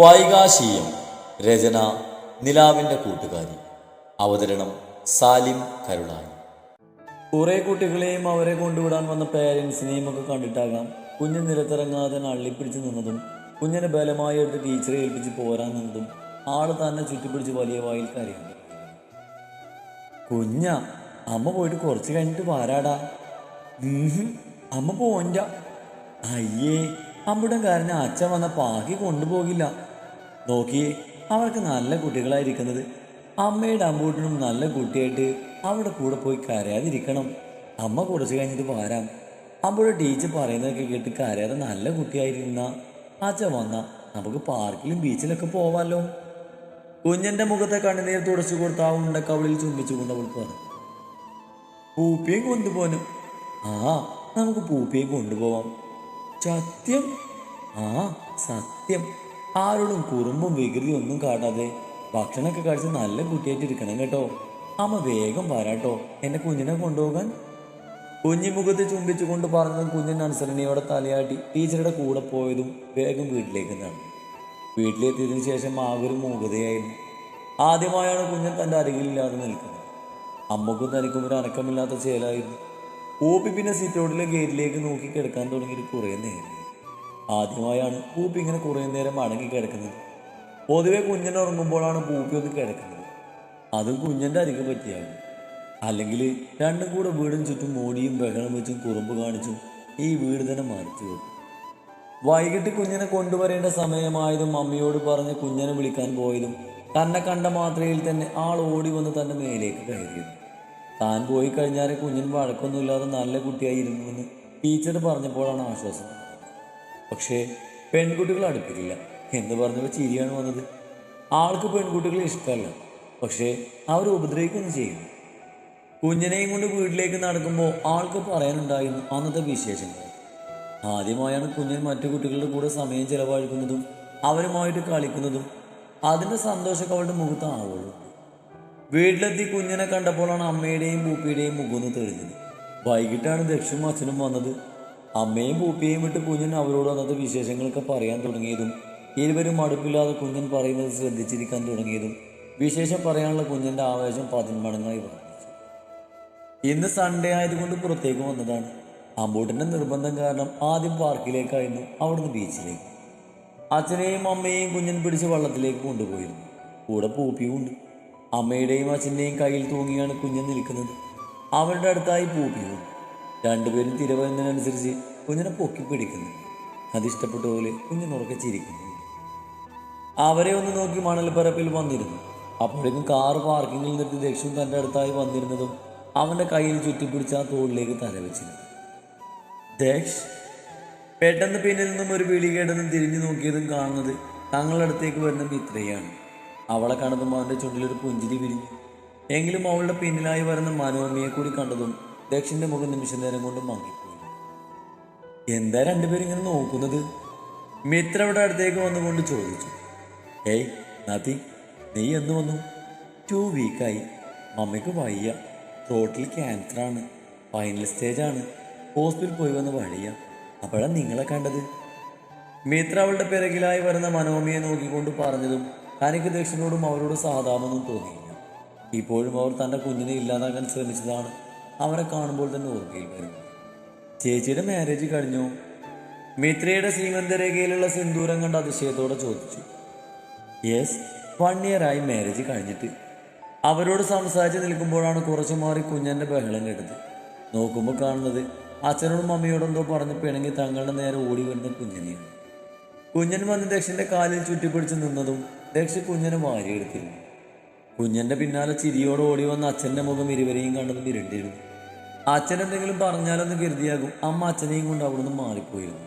വൈകാശീയം രചന നിലാവിന്റെ കൂട്ടുകാരി. അവതരണം സാലിം കരുളായി. കുറെ കുട്ടികളെയും അവരെ കൊണ്ടുവിടാൻ വന്ന പേരൻസിനെയും ഒക്കെ കണ്ടിട്ടാകാം കുഞ്ഞ് നിരത്തിറങ്ങാതെ അള്ളിപ്പിടിച്ച് നിന്നതും കുഞ്ഞിനെ ബലമായി എടുത്ത് ടീച്ചറെ ഏൽപ്പിച്ച് പോരാൻ നിന്നതും ആൾ തന്നെ ചുറ്റിപ്പിടിച്ച് വലിയ വായിൽ കരയുന്നു. കുഞ്ഞ അമ്മ പോയിട്ട് കുറച്ച് കഴിഞ്ഞിട്ട് ഉംഹും, അമ്മ പോണ്ട അയ്യേ അമ്മയുടെ കാരണം അച്ഛൻ വന്ന പാകി കൊണ്ടുപോകില്ല. നോക്കിയേ അവർക്ക് നല്ല കുട്ടികളായിരിക്കുന്നത്. അമ്മയുടെ അമ്പൂട്ടിനും നല്ല കുട്ടിയായിട്ട് അവിടെ കൂടെ പോയി കരയാതിരിക്കണം. അമ്മ കുറച്ച് കഴിഞ്ഞിട്ട് വരാം. അമ്മയുടെ ടീച്ചർ പറയുന്നതൊക്കെ കേട്ട് കരയാതെ നല്ല കുട്ടിയായിരുന്ന അച്ഛൻ വന്ന. നമുക്ക് പാർക്കിലും ബീച്ചിലൊക്കെ പോവാമല്ലോ കുഞ്ഞന്റെ മുഖത്തെ കണ്ണുനീർ തുടച്ചു കൊടുത്ത ആ ഉണ്ടക്കവളിൽ കവളിൽ ചുംബിച്ചുകൊണ്ട് അവൾ പറഞ്ഞു. പൂപ്പിയും കൊണ്ടുപോകാനും. ആ നമുക്ക് പൂപ്പിയും കൊണ്ടുപോവാം. സത്യം? ആ സത്യം. ആരോടും കുറുമ്പും വികൃതിയും ഒന്നും കാട്ടാതെ ഭക്ഷണമൊക്കെ കഴിച്ച് നല്ല കുട്ടിയായിട്ട് ഇരിക്കണം കേട്ടോ. അമ്മ വേഗം വരാട്ടോ. എന്നെ കുഞ്ഞിനെ കൊണ്ടുപോകാൻ? കുഞ്ഞിമുഖത്ത് ചുംബിച്ചുകൊണ്ട് പറഞ്ഞതും കുഞ്ഞിന്റെ അനുസരണയോടെ തലയാട്ടി ടീച്ചറുടെ കൂടെ പോയതും വേഗം വീട്ടിലേക്ക് നടന്നു വീട്ടിലെത്തിയതിനു ശേഷം ആകൊരു മൂകതയായിരുന്നു. ആദ്യമായാണ് കുഞ്ഞൻ തന്റെ അരികിലില്ലാതെ നിൽക്കുന്നത്. അമ്മക്കും തനിക്കും ഒരു അനക്കമില്ലാത്ത ചേലായിരുന്നു. പൂപ്പി പിന്നെ സിറ്റൗട്ടിലെ ഗേറ്റിലേക്ക് നോക്കി കിടക്കാൻ തുടങ്ങിയിട്ട് കുറേ നേരം. ആദ്യമായാണ് പൂപ്പി ഇങ്ങനെ കുറേ നേരം അടങ്ങി കിടക്കുന്നത്. പൊതുവെ കുഞ്ഞൻ ഉറങ്ങുമ്പോഴാണ് പൂപ്പി ഒന്ന് കിടക്കുന്നത്. അതും കുഞ്ഞന്റെ അരികെ പറ്റിയാകും അല്ലെങ്കിൽ രണ്ടും കൂടെ വീടും ചുറ്റും മോടിയും ബഹളം വെച്ചും കുറുമ്പ് കാണിച്ചും ഈ വീട് തന്നെ മാറ്റി വെക്കും. വൈകിട്ട് കുഞ്ഞിനെ കൊണ്ടുവരേണ്ട സമയമായതും അമ്മയോട് പറഞ്ഞ് കുഞ്ഞിനെ വിളിക്കാൻ പോയതും തന്നെ കണ്ട മാത്രയിൽ തന്നെ ആൾ ഓടി വന്ന് തന്റെ മേലേക്ക് കയറിയത് താൻ പോയി കഴിഞ്ഞാൽ കുഞ്ഞിന് വഴക്കൊന്നുമില്ലാതെ നല്ല കുട്ടിയായിരുന്നു എന്ന് ടീച്ചർ പറഞ്ഞപ്പോഴാണ് ആശ്വാസം. പക്ഷേ പെൺകുട്ടികൾ അടുപ്പിക്കില്ല. എന്ന് പറഞ്ഞപ്പോൾ ചിരിയാണ് വന്നത്. ആൾക്ക് പെൺകുട്ടികളെ ഇഷ്ടമല്ല. പക്ഷേ അവർ ഉപദ്രവിക്കുകയും ചെയ്യും കുഞ്ഞിനെയും കൊണ്ട് വീട്ടിലേക്ക് നടക്കുമ്പോൾ ആൾക്ക് പറയാനുണ്ടായിരുന്നു അന്നത്തെ വിശേഷങ്ങൾ. ആദ്യമായാണ് കുഞ്ഞൻ മറ്റു കുട്ടികളുടെ കൂടെ സമയം ചിലവഴിക്കുന്നതും അവരുമായിട്ട് കളിക്കുന്നതും അതിന്റെ സന്തോഷമൊക്കെ അവളുടെ മുഖത്ത് ആവുള്ളൂ വീട്ടിലെത്തി കുഞ്ഞിനെ കണ്ടപ്പോഴാണ് അമ്മയുടെയും പൂപ്പിയുടെയും മുഖന്ന് തെളിഞ്ഞത്. വൈകിട്ടാണ് ദക്ഷും അച്ഛനും വന്നത്. അമ്മയും പൂപ്പിയെയും വിട്ട് കുഞ്ഞൻ അവരോട് അന്നത്തെ വിശേഷങ്ങളൊക്കെ പറയാൻ തുടങ്ങിയതും ഇരുവരും മടുപ്പില്ലാതെ കുഞ്ഞൻ പറയുന്നത് ശ്രദ്ധിച്ചിരിക്കാൻ തുടങ്ങിയതും വിശേഷം പറയാനുള്ള കുഞ്ഞിന്റെ ആവേശം പതിന്മടങ്ങായി വർദ്ധിച്ചു. ഇന്ന് സൺഡേ ആയതുകൊണ്ട് പുറത്തേക്ക് വന്നതാണ്. അമ്പൂട്ടിന്റെ നിർബന്ധം കാരണം ആദ്യം പാർക്കിലേക്കായിരുന്നു അവിടുന്ന് ബീച്ചിലേക്ക്. അച്ഛനെയും അമ്മയെയും കുഞ്ഞൻ പിടിച്ച് വള്ളത്തിലേക്ക് കൊണ്ടുപോയിരുന്നു. കൂടെ പൂപ്പിയുമുണ്ട് അമ്മയുടെയും അച്ഛന്റെയും കയ്യിൽ തൂങ്ങിയാണ് കുഞ്ഞൻ നിൽക്കുന്നത്. അവളുടെ അടുത്തായി പൂപ്പിയും രണ്ടുപേരും തിരവരുന്നതിനനുസരിച്ച് കുഞ്ഞിനെ പൊക്കി പിടിക്കുന്നു. അതിഷ്ടപ്പെട്ട പോലെ കുഞ്ഞു ഉറക്കെ ചിരിക്കുന്നു. അവരെ ഒന്ന് നോക്കി മണൽപ്പരപ്പിൽ വന്നിരുന്നു. അപ്പോഴേക്കും കാർ പാർക്കിങ്ങിൽ നിർത്തി ദക്ഷിൺ തന്റെ അടുത്തായി വന്നിരുന്നതും അവന്റെ കയ്യിൽ ചുറ്റിപ്പിടിച്ച് ആ തോളിലേക്ക് തലവെച്ചിരുന്നു ദക്ഷ് പെട്ടെന്ന് പിന്നിൽ നിന്നും ഒരു വിളി കേട്ടതും തിരിഞ്ഞു നോക്കിയതും കാണുന്നത് തങ്ങളുടെ വരുന്ന മിത്രയാണ്. അവളെ കണ്ടതും അവന്റെ ചുണ്ടിലൊരു പുഞ്ചിരി വിരിഞ്ഞു എങ്കിലും അവളുടെ പിന്നിലായി വരുന്ന മനോരമയെ കൂടി കണ്ടതും ദക്ഷിന്റെ മുഖം നിമിഷ നേരം കൊണ്ട് മങ്ങിപ്പോയി. എന്താ രണ്ടുപേരും ഇങ്ങനെ നോക്കുന്നത്? മിത്ര അവിടെ അടുത്തേക്ക് വന്നുകൊണ്ട് ചോദിച്ചു. ഏയ് നാത്തി നീ എന്ന് വന്നു? ടു വീക്കായി മമ്മയ്ക്ക് വയ്യ. റോട്ടിൽ ക്യാൻസറാണ് ഫൈനൽ സ്റ്റേജാണ് ഹോസ്പിറ്റലിൽ പോയി വന്ന് വഴിയ. അപ്പോഴാണ് നിങ്ങളെ കണ്ടത്? മിത്ര അവളുടെ പിറകിലായി വരുന്ന മനോമിയെ നോക്കിക്കൊണ്ട് പറഞ്ഞതും തനിക്ക് ദക്ഷിണോടും അവരോട് സഹതാപമൊന്നും തോന്നിയില്ല. ഇപ്പോഴും അവർ തന്റെ കുഞ്ഞിനെ ഇല്ലാതാക്കാൻ ശ്രമിച്ചതാണ് അവരെ കാണുമ്പോൾ തന്നെ ഓർമ്മയിൽ വരുന്നത്. ചേച്ചിയുടെ മാരേജ് കഴിഞ്ഞു. മിത്രയുടെ സീമന്തരേഖയിലുള്ള സിന്ദൂരം കണ്ട് അതിശയത്തോടെ ചോദിച്ചു. യെസ് വൺ ഇയർ ആയി മാരേജ് കഴിഞ്ഞിട്ട്. അവരോട് സംസാരിച്ച് നിൽക്കുമ്പോഴാണ് കുറച്ചു മാറി കുഞ്ഞന്റെ ബഹളം കേട്ടത്. നോക്കുമ്പോൾ കാണുന്നത് അച്ഛനോടും അമ്മയോടും എന്തോ പറഞ്ഞ് പിണങ്ങി തങ്ങളുടെ നേരെ ഓടി വരുന്ന കുഞ്ഞനെയാണ്. കുഞ്ഞൻ വന്ന് ദക്ഷന്റെ കാലിൽ ചുറ്റിപ്പിടിച്ച് നിന്നതും ദക്ഷ കുഞ്ഞനെ വാരിയെടുത്തിരുന്നു. കുഞ്ഞന്റെ പിന്നാലെ ചിരിയോടെ ഓടി വന്ന അച്ഛന്റെ മുഖം ഇരുവരെയും കണ്ടത് ഇരുണ്ടിരുന്നു. അച്ഛൻ എന്തെങ്കിലും പറഞ്ഞാലൊന്ന് കരുതിയാകും അമ്മ അച്ഛനെയും കൊണ്ട് അവിടുന്ന് മാറിപ്പോയിരുന്നു.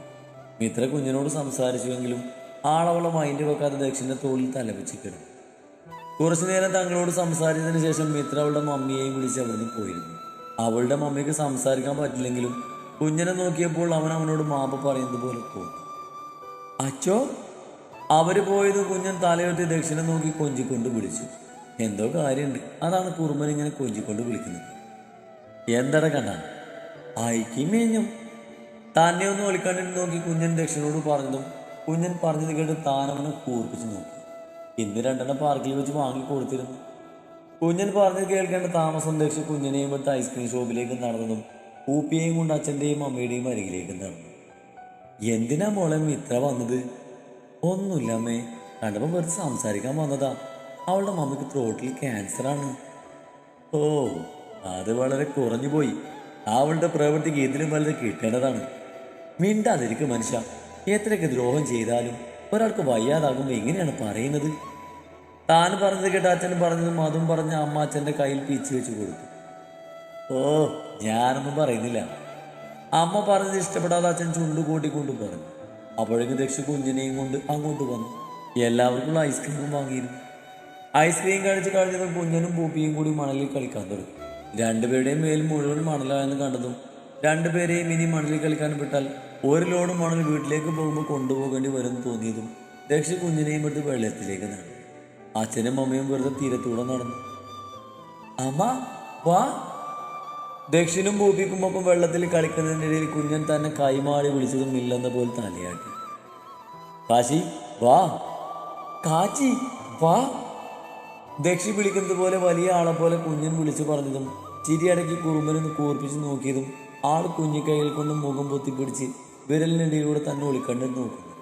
മിത്ര കുഞ്ഞിനോട് സംസാരിച്ചുവെങ്കിലും ആളവളെ മൈൻഡ് വെക്കാതെ ദക്ഷിന്റെ തോളിൽ തലവെച്ച് കിടന്നു. കുറച്ചു നേരം തങ്ങളോട് സംസാരിച്ചതിന് ശേഷം മിത്ര അവളുടെ മമ്മിയെയും വിളിച്ച് അവിടുന്ന് പോയിരുന്നു. അവളുടെ മമ്മിക്ക് സംസാരിക്കാൻ പറ്റില്ലെങ്കിലും കുഞ്ഞനെ നോക്കിയപ്പോൾ അവൻ അവനോട് മാപ്പ് പറയുന്നത് പോലെ തോന്നി. അച്ചോ അവർ പോയത് കുഞ്ഞൻ തലയൊട്ടി ദക്ഷിണ നോക്കി കൊഞ്ചിക്കൊണ്ട് വിളിച്ചു എന്തോ കാര്യമുണ്ട്. അതാണ് കുറുമ്പൻ ഇങ്ങനെ കൊഞ്ചിക്കൊണ്ട് വിളിക്കുന്നത്. എന്തട കണ്ട ഐക്യം മേഞ്ഞു. തന്നെ ഒന്ന് ഒളിക്കാണ്ടിട്ട് നോക്കി കുഞ്ഞൻ ദക്ഷിണോട് പറഞ്ഞതും കുഞ്ഞൻ പറഞ്ഞത് കേട്ട് താനവനെ കൂർപ്പിച്ച് നോക്കി. ഇന്ന് രണ്ടെണ്ണം പാർക്കിൽ വെച്ച് വാങ്ങി കൊടുത്തിരുന്നു. കുഞ്ഞൻ പറഞ്ഞത് കേൾക്കേണ്ട താമസം ദക്ഷ കുഞ്ഞിനെയും എടുത്ത് ഐസ്ക്രീം ഷോപ്പിലേക്ക് നടന്നതും ഊപ്പിയെയും കൊണ്ട് അച്ഛന്റെയും അമ്മയുടെയും അരികിലേക്ക് നടന്നു. എന്തിനാ മോളെ ഇത്ര വന്നത്? ഒന്നുമില്ല അമ്മേ കണ്ടപ്പോൾ വെറുതെ സംസാരിക്കാൻ വന്നതാ. അവളുടെ മമ്മിക്ക് ത്രോട്ടിൽ ക്യാൻസറാണ് ഓ അത് വളരെ കുറഞ്ഞു പോയി. അവളുടെ പ്രവൃത്തിക്ക് ഇതിലും വലുത് കിട്ടേണ്ടതാണ്. മിണ്ടാതിരിക്കും മനുഷ്യ. എത്രയൊക്കെ ദ്രോഹം ചെയ്താലും ഒരാൾക്ക് വയ്യാതാകുമ്പോൾ എങ്ങനെയാണ് പറയുന്നത്? താൻ പറഞ്ഞത് കേട്ട അച്ഛൻ പറഞ്ഞതും അതും പറഞ്ഞ അമ്മ അച്ഛന്റെ കയ്യിൽ പിച്ച് വെച്ച് കൊടുത്തു. ഓ ഞാനൊന്നും പറയുന്നില്ല. അമ്മ പറഞ്ഞത് ഇഷ്ടപ്പെടാതെ അച്ഛൻ ചുണ്ടു കൂട്ടിക്കൊണ്ട് പറഞ്ഞു. അപ്പോഴേക്കും ദക്ഷ കുഞ്ഞിനെയും കൊണ്ട് അങ്ങോട്ട് വന്നു. എല്ലാവർക്കും ഐസ്ക്രീമും വാങ്ങിയിരുന്നു. ഐസ്ക്രീം കഴിച്ച് കഴിഞ്ഞതും കുഞ്ഞനും പൂപ്പിയും കൂടി മണലിൽ കളിക്കാൻ തുടങ്ങി. രണ്ടുപേരുടെയും മേൽ മുഴുവൻ മണലായെന്ന് കണ്ടതും രണ്ടുപേരെയും ഇനി മണലിൽ കളിക്കാൻ വിട്ടാൽ ഒരു ലോഡ് മണൽ വീട്ടിലേക്ക് പോകുമ്പോൾ കൊണ്ടുപോകേണ്ടി വരുമെന്ന് തോന്നിയതും ദക്ഷ കുഞ്ഞിനെയും എടുത്ത് വെള്ളത്തിലേക്ക് നടന്നു. അച്ഛനും അമ്മയും വെറുതെ തീരത്തൂടെ നടന്നു. അമ്മ വാ. ദക്ഷിണും ഭൂപിക്കുമൊപ്പം വെള്ളത്തിൽ കളിക്കുന്നതിനിടയിൽ കുഞ്ഞൻ തന്നെ കൈമാറി വിളിച്ചതും ഇല്ലെന്ന പോലെ തലയാട്ടി. കാശി വാ. കാച്ചി വാ. ദക്ഷി വിളിക്കുന്നത് പോലെ വലിയ ആളെ പോലെ കുഞ്ഞൻ വിളിച്ചു പറഞ്ഞതും ചിരിയടക്കി കുറുമ്പനൊന്ന് കൂർപ്പിച്ച് നോക്കിയതും ആൾ കുഞ്ഞിക്കൈകൾ കൊണ്ട് മുഖം പൊത്തിപ്പിടിച്ച് വിരലിനിടയിലൂടെ തന്നെ ഒളിക്കണ്ണിൽ നോക്കുന്നു.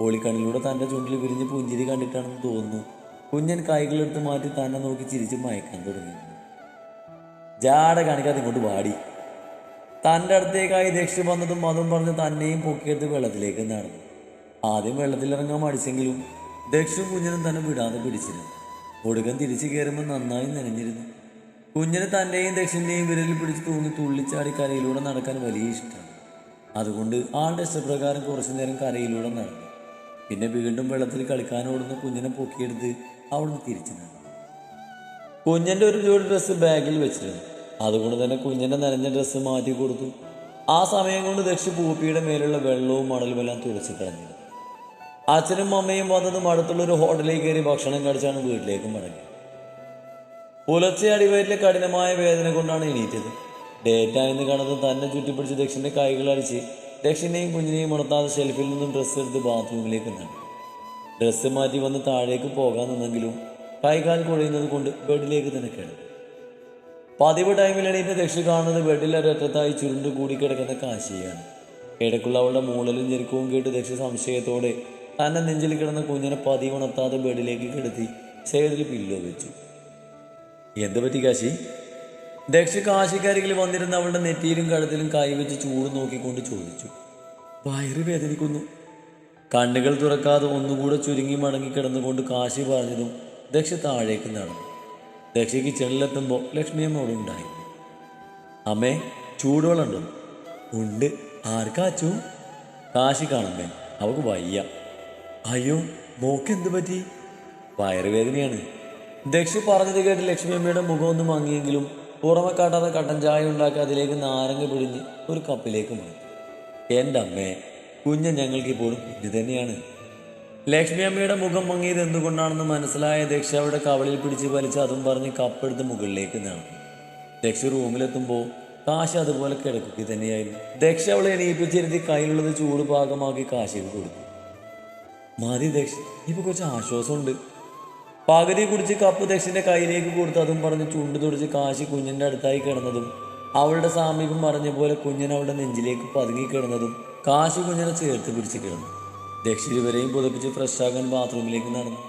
ഒളിക്കണ്ണിലൂടെ തന്റെ ചുണ്ടിൽ വിരിഞ്ഞ് പുഞ്ചിരി കണ്ടിട്ടാണെന്ന് തോന്നുന്നു. കുഞ്ഞൻ കൈകളെടുത്ത് മാറ്റി തന്നെ നോക്കി ചിരിച്ച് മയക്കാൻ തുടങ്ങി. ജാട കാണിക്കാതെ ഇങ്ങോട്ട് വാടി. തന്റെ അടുത്തേക്കായി ദേഷ്യം വന്നതും അതും പറഞ്ഞ് തന്നെയും പൊക്കിയെടുത്ത് വെള്ളത്തിലേക്ക് നടന്നു. ആദ്യം വെള്ളത്തിലിറങ്ങാൻ മടിച്ചെങ്കിലും ദക്ഷും കുഞ്ഞിനും തന്നെ വിടാതെ പിടിച്ചിരുന്നു. ഒടുക്കം തിരിച്ചു കയറുമ്പോൾ നന്നായി നനഞ്ഞിരുന്നു. കുഞ്ഞിന് തന്റെയും ദക്ഷിന്റെയും വിരലിൽ പിടിച്ച് തൂങ്ങി തുള്ളിച്ചാടി കരയിലൂടെ നടക്കാൻ വലിയ ഇഷ്ടമാണ്. അതുകൊണ്ട് ആളുടെ ഇഷ്ടപ്രകാരം കുറച്ചു നേരം കരയിലൂടെ നടന്നു. പിന്നെ വീണ്ടും വെള്ളത്തിൽ കളിക്കാനോടുന്ന കുഞ്ഞിനെ പൊക്കിയെടുത്ത് അവിടുന്ന് തിരിച്ചു നടന്നു. കുഞ്ഞന്റെ ഒരു ജോഡി ഡ്രസ്സ് ബാഗിൽ വെച്ചിരുന്നു. അതുകൊണ്ട് തന്നെ കുഞ്ഞിന്റെ നനഞ്ഞ ഡ്രസ്സ് മാറ്റി കൊടുത്തു. ആ സമയം കൊണ്ട് ദക്ഷി പൂപ്പിയുടെ മേലുള്ള വെള്ളവും മണലും എല്ലാം തുളച്ചു കളഞ്ഞിരുന്നു അച്ഛനും അമ്മയും വന്നതും അടുത്തുള്ള ഒരു ഹോട്ടലിൽ കയറി ഭക്ഷണം കഴിച്ചാണ് വീട്ടിലേക്ക് മടങ്ങി പുലർച്ചെ അടിവയറ്റിലെ കഠിനമായ വേദന കൊണ്ടാണ് എണീറ്റത്. ഡേറ്റ എന്ന് കാണുന്നത് തന്നെ ചുറ്റിപ്പിടിച്ച് ദക്ഷിന്റെ കൈകൾ അടിച്ച് ദക്ഷിനെയും കുഞ്ഞിനെയും ഉണർത്താതെ ഷെൽഫിൽ നിന്നും ഡ്രസ്സ് എടുത്ത് ബാത്റൂമിലേക്ക് നടന്നു. ഡ്രസ്സ് മാറ്റി വന്ന് താഴേക്ക് പോകാൻ നിന്നെങ്കിലും കൈകാൽ കുഴയുന്നത് കൊണ്ട് ബെഡിലേക്ക് തന്നെ കിടന്നു പതിവ് ടൈമിൽ എണീറ്റ് രക്ഷ കാണുന്നത് ബെഡിൽ ഒരറ്റത്തായി ചുരുണ്ട് കൂടി കിടക്കുന്ന കാശിയാണ്. ഇടയ്ക്കുള്ള അവളുടെ മൂളലും ഞെരുക്കവും കേട്ട് ദക്ഷി സംശയത്തോടെ തന്നെ നെഞ്ചിൽ കിടന്ന കുഞ്ഞിനെ പതിവ് ഉണർത്താതെ ബെഡിലേക്ക് കിടത്തി സൈഡിൽ പില്ലോ വെച്ചു. എന്ത് പറ്റി കാശി? ദക്ഷ കാശിക്കരികിൽ വന്നിരുന്ന അവളുടെ നെറ്റിയിലും കഴുത്തിലും കൈ കൈവച്ച് ചൂട് നോക്കിക്കൊണ്ട് ചോദിച്ചു. വയറ് വേദനിക്കുന്നു. കണ്ണുകൾ തുറക്കാതെ ഒന്നുകൂടെ ചുരുങ്ങി മടങ്ങി കിടന്നുകൊണ്ട് കാശി പറഞ്ഞതും ദക്ഷ താഴേക്ക് നടന്നു. ദക്ഷ കിച്ചണിലെത്തുമ്പോൾ ലക്ഷ്മിയമ്മ അവിടെ ഉണ്ടായി. അമ്മേ ചൂടുവെള്ളമുണ്ടോ ഉണ്ട്? ആർക്കാച്ചു കാശി കാണമ്മേ അവക്ക് വയ്യ. അയ്യോ മോക്ക് എന്ത് പറ്റി? വയറുവേദനയാണ്. ദക്ഷ പറഞ്ഞത് കേട്ട് ലക്ഷ്മിയമ്മയുടെ മുഖം ഒന്ന് മങ്ങിയെങ്കിലും പുറമെ കാട്ടാതെ കട്ടൻ ചായ ഉണ്ടാക്കി അതിലേക്ക് നാരങ്ങ പിഴിഞ്ഞ് ഒരു കപ്പിലേക്ക് മാറ്റി. എന്റെ അമ്മേ കുഞ്ഞ് ഞങ്ങൾക്ക് ഇപ്പോഴും കുഞ്ഞ് തന്നെയാണ്. ലക്ഷ്മി അമ്മയുടെ മുഖം മങ്ങിയത് എന്തുകൊണ്ടാണെന്ന് മനസ്സിലായ ദക്ഷ അവിടെ കവളിൽ പിടിച്ച് വലിച്ച് അതും പറഞ്ഞ് കപ്പെടുത്ത് മുകളിലേക്ക് നടന്നു ദക്ഷ റൂമിലെത്തുമ്പോൾ കാശ് അതുപോലെ കിടക്കുക തന്നെയായിരുന്നു. ദക്ഷ അവളെ എണീപ്പിച്ചിരുത്തി കയ്യിലുള്ളത് ചൂട് പാകമാക്കി കാശിക്ക് കൊടുത്തു. മതി ദക്ഷ ഇപ്പൊ കുറച്ച് ആശ്വാസമുണ്ട്. പകുതി കുടിച്ച് കപ്പ് ദക്ഷിന്റെ കയ്യിലേക്ക് കൊടുത്ത് അതും പറഞ്ഞ് ചുണ്ടു തുടിച്ച് കാശി കുഞ്ഞിന്റെ അടുത്തായി കിടന്നതും അവളുടെ സാമീപ്യം പറഞ്ഞ പോലെ കുഞ്ഞിനവളുടെ നെഞ്ചിലേക്ക് പതുങ്ങി കിടന്നതും കാശി കുഞ്ഞിനെ ചേർത്ത് പിടിച്ച് കിടന്നു. ദക്ഷി ഇവരെയും പുതപ്പിച്ച് ഫ്രഷാകാൻ ബാത്റൂമിലേക്ക് നടന്നു.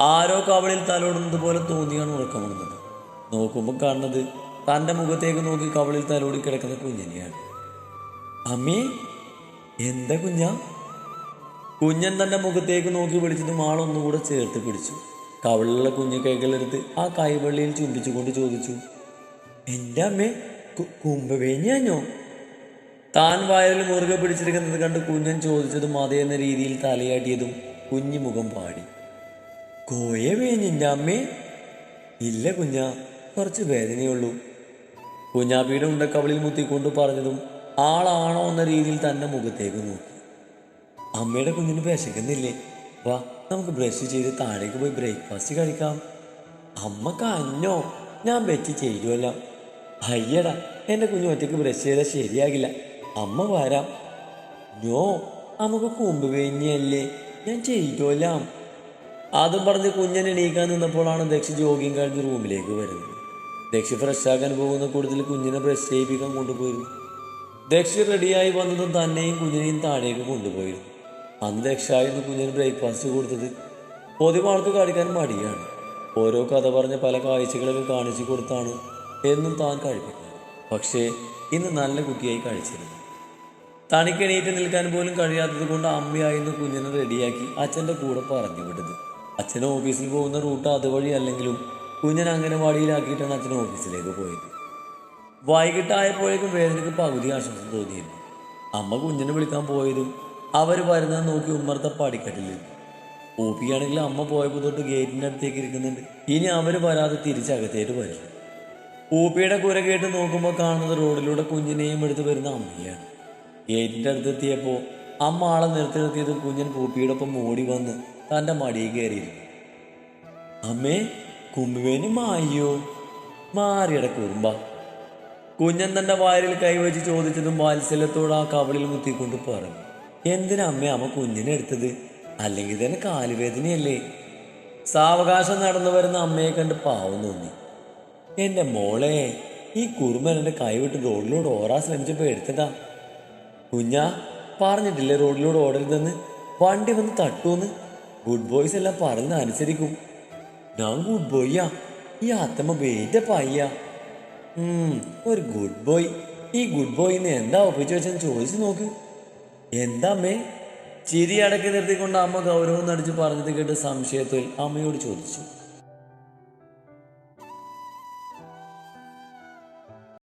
ആരോ കവളിൽ തലോടുന്നത് പോലെ തോന്നിയാണ് ഉറക്കമുണർന്നത്. നോക്കുമ്പോൾ കാണുന്നത് തന്റെ മുഖത്തേക്ക് നോക്കി കവളിൽ തലോടി കിടക്കുന്ന കുഞ്ഞിനെയാണ്. അമ്മേ എന്താ കുഞ്ഞ? കുഞ്ഞൻ തന്റെ മുഖത്തേക്ക് നോക്കി പിടിച്ചിട്ട് ആളൊന്നുകൂടെ ചേർത്ത് പിടിച്ചു. കവളിലുള്ള കുഞ്ഞു കൈകളെടുത്ത് ആ കൈവള്ളിയിൽ ചുംബിച്ചുകൊണ്ട് ചോദിച്ചു എന്റെ അമ്മേ കുംഭവേഞ്ഞാഞ്ഞോ താൻ വയറിൽ മുറുകെ പിടിച്ചിരിക്കുന്നത് കണ്ട് കുഞ്ഞൻ ചോദിച്ചതും അതേ എന്ന രീതിയിൽ തലയാട്ടിയതും കുഞ്ഞു മുഖം പാടി. കോയ വേഞ്ഞിന്റെ അമ്മേ? ഇല്ല കുഞ്ഞ കുറച്ച് വേദനയുള്ളൂ കുഞ്ഞാപ്പിയുടെ ഉണ്ട കവളിൽ മുത്തിക്കൊണ്ട് പറഞ്ഞതും ആളാണോ എന്ന രീതിയിൽ തന്നെ മുഖത്തേക്ക് നോക്കി. അമ്മയുടെ കുഞ്ഞിന് വിശക്കുന്നില്ലേ? വാ നമുക്ക് ബ്രഷ് ചെയ്ത് താഴേക്ക് പോയി ബ്രേക്ക്ഫാസ്റ്റ് കഴിക്കാം. അമ്മ കഞ്ഞോ? ഞാൻ വെച്ച് ചെയ്യുമല്ലോ അയ്യടാ എന്റെ കുഞ്ഞു ഒറ്റയ്ക്ക് ബ്രഷ് ചെയ്താൽ ശരിയാകില്ല. അമ്മ വരാം. നോ നമുക്ക് കൊമ്പ് വേഞ്ഞല്ലേ ഞാൻ ചെയ്തോലാം. അതും പറഞ്ഞ് കുഞ്ഞൻ എണീക്കാൻ നിന്നപ്പോഴാണ് ദക്ഷ ജോഗിങ് കഴിഞ്ഞ് റൂമിലേക്ക് വരുന്നത്. ദക്ഷ ഫ്രഷ് ആക്കാൻ പോകുന്ന കൂടുതൽ കുഞ്ഞിനെ ബ്രഷ് ചെയ്യിപ്പിക്കാൻ കൊണ്ടുപോയിരുന്നു. ദക്ഷ റെഡിയായി വന്നതും തന്നെയും കുഞ്ഞിനെയും താഴേക്ക് കൊണ്ടുപോയിരുന്നു. അന്ന് ദക്ഷായിരുന്നു കുഞ്ഞിന് ബ്രേക്ക്ഫാസ്റ്റ് കൊടുത്തത്. പൊതുവാൾക്ക് കഴിക്കാൻ മടിയാണ്. ഓരോ കഥ പറഞ്ഞ പല കാഴ്ചകളും കാണിച്ചു കൊടുത്താണ് എന്നും താൻ കഴിപ്പിക്കുന്നത്. പക്ഷേ ഇന്ന് നല്ല കുട്ടിയായി കഴിച്ചിരുന്നു. തനിക്ക് എണീറ്റ് നിൽക്കാൻ പോലും കഴിയാത്തത് കൊണ്ട് അമ്മയായിരുന്നു കുഞ്ഞിനെ റെഡിയാക്കി അച്ഛന്റെ കൂടെ പറഞ്ഞു വിട്ടത്. അച്ഛൻ ഓഫീസിൽ പോകുന്ന റൂട്ട് അതുവഴി അല്ലെങ്കിലും കുഞ്ഞിനെ അംഗനവാടിയിലാക്കിയിട്ടാണ് അച്ഛൻ ഓഫീസിലേക്ക് പോയത്. വൈകിട്ടായപ്പോഴേക്കും വേദനയ്ക്ക് പകുതി ആശ്വാസം തോന്നിയിരുന്നു. അമ്മ കുഞ്ഞിനെ വിളിക്കാൻ പോയതും അവർ വരുന്നത് നോക്കി ഉമ്മർത്ത പടിക്കട്ടിലിരുന്നു ഊപ്പിയാണെങ്കിൽ അമ്മ പോയപ്പോൾ തൊട്ട് ഗേറ്റിന്റെ അടുത്തേക്ക് ഇരിക്കുന്നുണ്ട്. ഇനി അവർ വരാതെ തിരിച്ചകത്തേക്ക് വരും. ഊപ്പിയുടെ കുര കേട്ട് നോക്കുമ്പോൾ കാണുന്നത് റോഡിലൂടെ കുഞ്ഞിനെയും എടുത്ത് വരുന്ന അമ്മയാണ്. ഗേറ്റിന്റെ അടുത്തെത്തിയപ്പോൾ അമ്മ ആളെ നിർത്തി നിർത്തിയത് കുഞ്ഞൻ പൂപ്പിയുടെ ഒപ്പം ഓടി വന്ന് തന്റെ മടിയിൽ കയറിയിരുന്നു. അമ്മേ കുമ്പുവേന് മായോ? മാറിയട കുറുമ്പ. കുഞ്ഞൻ തന്റെ വായലിൽ കൈവച്ച് ചോദിച്ചതും വാത്സല്യത്തോട് ആ കവളിൽ മുത്തിക്കൊണ്ട് പറഞ്ഞു എന്തിനാ അമ്മ അമ്മ കുഞ്ഞിനെ എടുത്തത്? അല്ലെങ്കിൽ തന്നെ കാലുവേദനയല്ലേ? സാവകാശം നടന്നു വരുന്ന അമ്മയെ കണ്ട് പാവം തോന്നി. എന്റെ മോളെ ഈ കുറുമ്പൻ എന്റെ കൈവിട്ട് റോഡിലൂടെ ഓടാൻ ശ്രമിച്ചപ്പോ എടുത്തതാ. കുഞ്ഞാ പറഞ്ഞിട്ടില്ലേ റോഡിലൂടെ ഓടരുതെന്ന് വണ്ടി വന്ന് തട്ടൂന്ന് ഗുഡ് ബോയ്സ് എല്ലാം പറഞ്ഞ അനുസരിക്കും. ഞാൻ ഗുഡ് ബോയ്യാ ഈ അത്തമ്മ വേറ്റ പയ്യ. ഒരു ഗുഡ് ബോയ് ഈ ഗുഡ് ബോയിന്ന് എന്താ ഒപ്പിച്ചു വെച്ചെന്ന് ചോദിച്ചു നോക്ക്. എന്താ അമ്മേ? ചിരി അടക്കി നിർത്തിക്കൊണ്ട് അമ്മ ഗൗരവം നടിച്ച് പറഞ്ഞത് കേട്ട് സംശയത്തിൽ അമ്മയോട് ചോദിച്ചു.